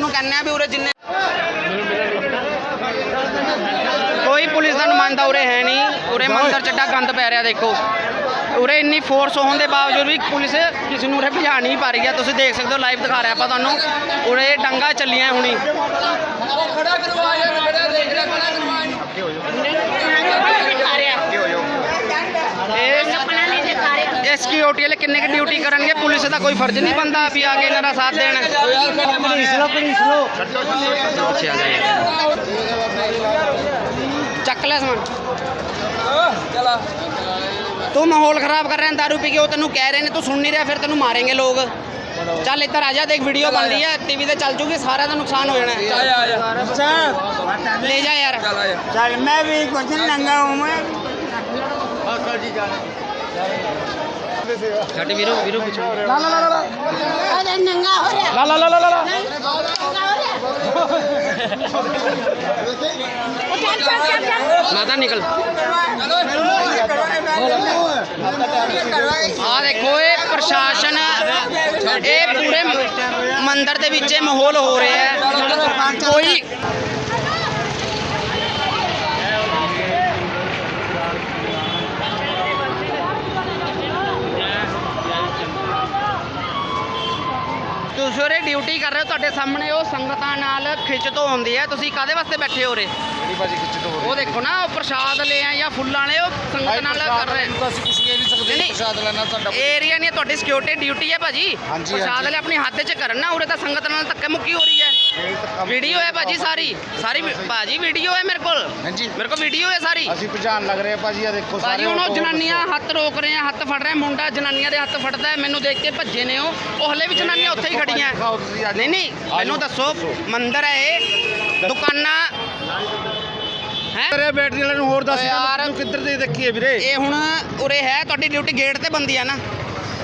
ਨੂੰ ਕਹਿੰਦੇ ਆ ਵੀ ਉਰੇ ਜਿੰਨੇ ਕੋਈ ਪੁਲਿਸ ਦਾ ਨੁਮਾਇੰਦਾ ਉਰੇ ਹੈ ਨਹੀਂ। ਉਰੇ ਮੰਦਰ ਚੱਡਾ ਗੰਦ ਪੈ ਰਿਹਾ ਦੇਖੋ। ਉਰੇ ਇੰਨੀ ਫੋਰਸ ਹੋਣ ਦੇ ਬਾਵਜੂਦ ਵੀ ਪੁਲਿਸ ਕਿਸੇ ਨੂੰ ਉਰੇ ਭਜਾ ਨਹੀਂ ਪਾ ਰਹੀ ਹੈ ਤੁਸੀਂ ਦੇਖ ਸਕਦੇ ਹੋ ਲਾਈਵ ਦਿਖਾ ਰਿਹਾ ਆਪਾਂ ਤੁਹਾਨੂੰ। ਉਰੇ ਡੰਗਾ ਚੱਲੀਆਂ ਹੁਣੀ। ਪੁਲਿਸ ਵਾਲੇ ਕਿੰਨੇ ਕੀ ਡਿਊਟੀ ਕਰਨਗੇ? ਪੁਲਿਸ ਦਾ ਕੋਈ ਫਰਜ਼ ਨਹੀਂ ਬੰਦਾ ਵੀ ਆ ਕੇ ਇਹਨਾਂ ਸਾਥ ਦੇਣ। ਚੱਕ ਲੈ ਸਮਾਨ। ਤੂੰ ਮਾਹੌਲ ਖਰਾਬ ਕਰ ਰਿਹਾ ਦਾਰੂ ਪੀ ਕੇ ਉਹ ਤੈਨੂੰ ਕਹਿ ਰਹੇ ਨੇ ਤੂੰ ਸੁਣ ਨਹੀਂ ਰਿਹਾ ਫਿਰ ਤੈਨੂੰ ਮਾਰਾਂਗੇ ਲੋਕ। ਚੱਲ ਇੱਧਰ ਆ ਜਾ ਦੇਖ ਵੀਡੀਓ ਬਣ ਰਹੀ ਹੈ ਟੀਵੀ ਤੇ ਚੱਲ ਜੂਗੀ ਸਾਰਿਆਂ ਦਾ ਨੁਕਸਾਨ ਹੋ ਜਾਣਾ। ਹੈ ਆ ਜਾ। ਅੱਛਾ। ਲੈ ਜਾ ਯਾਰ। ਚੱਲ ਮੈਂ ਵੀ ਕੁਝ ਨੰਗਾ ਹੂੰ ਮੈਂ ਹਾਂ ਜੀ ਜਾਣਾ। ਮਾਤਾ ਨਿਕਲ। ਆ ਦੇਖੋ ਇਹ ਪ੍ਰਸ਼ਾਸਨ ਇਹ ਪੂਰੇ ਮੰਦਰ ਦੇ ਵਿੱਚ ਮਾਹੌਲ ਹੋ ਰਿਹਾ ਹੈ। ਕੋਈ ਤੁਸੀਂ ਉਰੇ ਡਿਊਟੀ ਕਰ ਰਹੇ ਹੋ ਤੁਹਾਡੇ ਸਾਹਮਣੇ ਉਹ ਸੰਗਤਾਂ ਨਾਲ ਖਿੱਚ ਤੋਂ ਹੁੰਦੀ ਹੈ। ਤੁਸੀਂ ਕਾਦੇ ਵਾਸਤੇ ਬੈਠੇ ਹੋ ਉਰੇ? ਜਿਹੜੀ ਬਾਜੀ ਖਿੱਚ ਤੋਂ ਉਹ ਦੇਖੋ ਨਾ ਉਹ ਪ੍ਰਸ਼ਾਦ ਲੈ ਆ ਜਾਂ ਫੁੱਲਾਂ ਵਾਲੇ ਉਹ ਸੰਗਤ ਨਾਲ ਕਰ ਰਹੇ। ਤਾਂ ਅਸੀਂ ਕੁਝ ਕਹਿ ਨਹੀਂ ਸਕਦੇ। ਪ੍ਰਸ਼ਾਦ ਲੈਣਾ ਸਾਡਾ ਏਰੀਆ ਨਹੀਂ ਤੁਹਾਡੀ ਸਿਕਿਉਰਿਟੀ ਡਿਊਟੀ ਹੈ ਭਾਜੀ। ਪ੍ਰਸ਼ਾਦ। ਵਾਲੇ ਆਪਣੀ ਹੱਥ 'ਚ ਕਰਨ ਨਾ ਉਰੇ ਤਾਂ ਸੰਗਤ ਨਾਲ ਧੱਕੇ ਮੁੱਕੀ ਹੋ ਰਹੀ ਹੈ। ਵੀਡੀਓ ਹੈ ਭਾਜੀ ਸਾਰੀ। ਸਾਰੀ ਭਾਜੀ ਵੀਡੀਓ ਹੈ ਮੇਰੇ ਕੋਲ। ਹਾਂਜੀ। ਮੇਰੇ ਕੋਲ ਵੀਡੀਓ ਹੈ ਸਾਰੀ। ਅਸੀਂ ਭਜਾਨ ਲੱਗ ਰਹੇ ਆ ਭਾਜੀ ਆ ਦੇਖੋ ਭਾਜੀ ਹੁਣ ਉਹ ਜਨਾਨੀਆਂ ਹੱਥ ਰੋਕ ਰਹੇ ਆ ਹੱਥ ਫੜ ਰਹੇ ਮੁੰਡਾ ਜਨਾਨੀਆਂ ਦੇ ਹੱਥ ਫੜਦਾ ਮੈਨੂੰ ਦੇਖ ਕੇ ਭੱਜੇ ਨੇ ਉਹ। ਉਹ ਹਲੇ ਵੀ ਜਨਾਨੀਆਂ ਉੱਥੇ ਹੀ ਖੜੀਆਂ। ਦਿਖਾਓ ਤੁਸੀਂ ਅੱਜ। ਨਹੀਂ ਨਹੀਂ ਮੈਨੂੰ ਦੱਸੋ ਮੰਦਿਰ ਹੈ ਇਹ ਦੁਕਾਨਾਂ। ਹੈ? ਅਰੇ ਬੈਟਰੀ ਵਾਲੇ ਨੂੰ ਹੋਰ ਦੱਸ ਯਾਰ। ਤੂੰ ਕਿੱਧਰ ਦੀ ਦੇਖੀਏ ਵੀਰੇ? ਇਹ ਹੁਣ ਉਰੇ ਹੈ ਤੁਹਾਡੀ ਡਿਊਟੀ ਗੇਟ ਤੇ ਬੰਦੀ ਆ ਨਾ।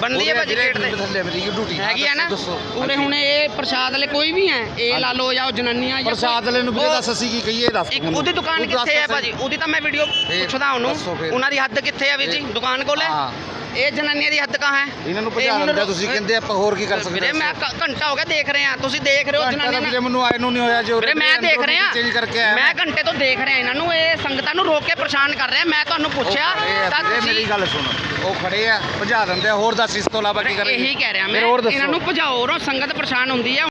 ਬੰਦੀ ਹੈ ਭਾਜੀ ਗੇਟ ਤੇ। ਥੱਲੇ ਮੇਰੀ ਡਿਊਟੀ। ਹੈਗੀ ਆ ਨਾ? ਉਰੇ ਹੁਣ ਇਹ ਪ੍ਰਸ਼ਾਦ ਵਾਲੇ ਕੋਈ ਵੀ ਹੈ ਇਹ ਲਾ ਲਓ ਜਾਂ ਉਹ ਜਨਾਨੀਆਂ ਜਾਂ ਪ੍ਰਸ਼ਾਦ ਵਾਲੇ ਨੂੰ ਵੀਰੇ ਉਹ- ਦੱਸ ਅਸੀਂ ਕੀ ਕਹੀਏ ਦੱਸ ਇੱਕ। ਉਹਦੀ ਦੁਕਾਨ ਕਿੱਥੇ ਹੈ। ਭਾਜੀ? ਉਹਦੀ ਤਾਂ ਮੈਂ ਵੀਡੀਓ ਫੇਰ ਪੁੱਛਦਾ ਉਹਨੂੰ। ਦੱਸੋ ਫੇਰ। ਉਹਨਾਂ ਦੀ ਹੱਦ ਕਿੱਥੇ ਹੈ ਵੀਰ ਜੀ? ਦੁਕਾਨ ਕੋਲ ਹੈ? ਹਾਂ। ਇਹ ਜਨਾਨੀਆਂ ਦੀ ਹੱਦ ਕਹਾਂ ਹੈ? ਇਹਨਾਂ ਨੂੰ ਇਹ ਭਜਾ ਦਿੰਦੇ ਤੁਸੀਂ ਕਹਿੰਦੇ ਆਪਾਂ ਹੋਰ ਕੀ ਕਰ ਸਕਦੇ ਵੀਰੇ ਮੈਂ ਘ- ਘੰਟਾ ਹੋ ਗਿਆ ਦੇਖ ਰਹੇ ਆ। ਤੁਸੀਂ ਦੇਖ ਰਹੇ ਹੋ ਜਨਾਨੀਆਂ ਵੀਰੇ ਮੈਨੂੰ ਆਏ ਨੂੰ ਨਹੀਂ ਹੋਇਆ ਜੇ ਵੀਰੇ ਮੈਂ ਦੇਖ ਰਿਹਾ ਚੇਂਜ ਕਰਕੇ ਆਇਆ ਮੈਂ ਘੰਟੇ ਤੋਂ ਦੇਖ ਰਿਹਾ ਇਹਨਾਂ ਨੂੰ ਇਹ ਸੰਗਤਾਂ ਨੂੰ ਰੋਕ ਕੇ ਪਰੇਸ਼ਾਨ ਕਰ ਰਿਹਾ। ਮੈਂ ਤੁਹਾਨੂੰ ਪੁੱਛਿਆ ਤਾਂ ਤੁਸੀਂ ਮੇਰੀ ਗੱਲ ਸੁਣ। ਉਹ ਖੜੇ ਆ ਭਜਾ ਦਿੰਦੇ ਆ ਹੋਰ ਦੱਸ ਇਸ ਤੋਂ ਇਲਾਵਾ ਕੀ ਕਰਾਂਗੇ? ਇਹੀ ਕਹਿ ਰਿਹਾ ਮੈਂ। ਹੋਰ ਦੱਸੋ। ਇਹਨਾਂ ਨੂੰ ਭਜਾਓ ਰੋ ਸੰਗਤ ਪਰੇਸ਼ਾਨ ਹੁੰਦੀ ਹੈ